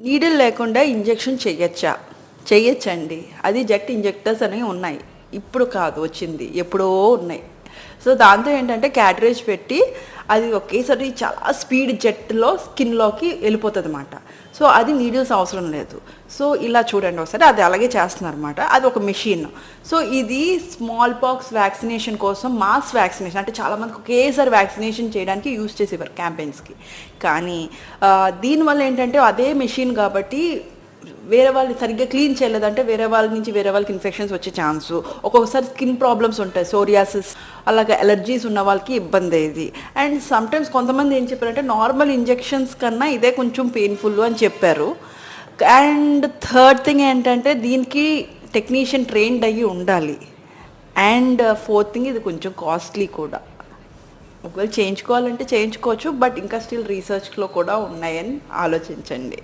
Needle లేకుండా injection చేయొచ్చా? చేయొచ్చండి. అది జెట్ ఇంజెక్టర్స్ అనేవి ఉన్నాయి. ఇప్పుడు కాదు వచ్చింది. ఎప్పుడో ఉన్నాయి. సో దాంతో ఏంటంటే క్యాటరేజ్ పెట్టి అది ఒకేసారి చాలా స్పీడ్ జెట్లో స్కిన్లోకి వెళ్ళిపోతుంది అనమాట సో అది నీడిల్స్ అవసరం లేదు. సో ఇలా చూడండి ఒకసారి. అది అలాగే చేస్తున్నారు అనమాట అది ఒక మెషిన్. సో ఇది స్మాల్ పాక్స్ వ్యాక్సినేషన్ కోసం మాస్ వ్యాక్సినేషన్. అంటే చాలామందికి ఒకేసారి వ్యాక్సినేషన్ చేయడానికి యూజ్ చేసేవారు క్యాంపెయిన్స్కి. కానీ దీనివల్ల ఏంటంటే అదే మెషిన్ కాబట్టి వేరే వాళ్ళు సరిగ్గా క్లీన్ చేయలేదంటే వేరే వాళ్ళ నుంచి వేరే వాళ్ళకి ఇన్ఫెక్షన్స్ వచ్చే ఛాన్స్. ఒక్కొక్కసారి స్కిన్ ప్రాబ్లమ్స్ ఉంటాయి సోరియాసిస్ అలాగే ఎలర్జీస్ ఉన్న వాళ్ళకి ఇబ్బంది ఇది. అండ్ సమ్టైమ్స్ కొంతమంది ఏం చెప్పారంటే నార్మల్ ఇంజెక్షన్స్ కన్నా ఇదే కొంచెం పెయిన్ఫుల్ అని చెప్పారు. అండ్ థర్డ్ థింగ్ ఏంటంటే దీనికి టెక్నీషియన్ ట్రైన్డ్ అయ్యి ఉండాలి. అండ్ ఫోర్త్ థింగ్ ఇది కొంచెం కాస్ట్లీ కూడా. ఒకవేళ చేయించుకోవాలంటే చేయించుకోవచ్చు బట్ ఇంకా స్టిల్ రీసెర్చ్లో కూడా ఉన్నాయని ఆలోచించండి.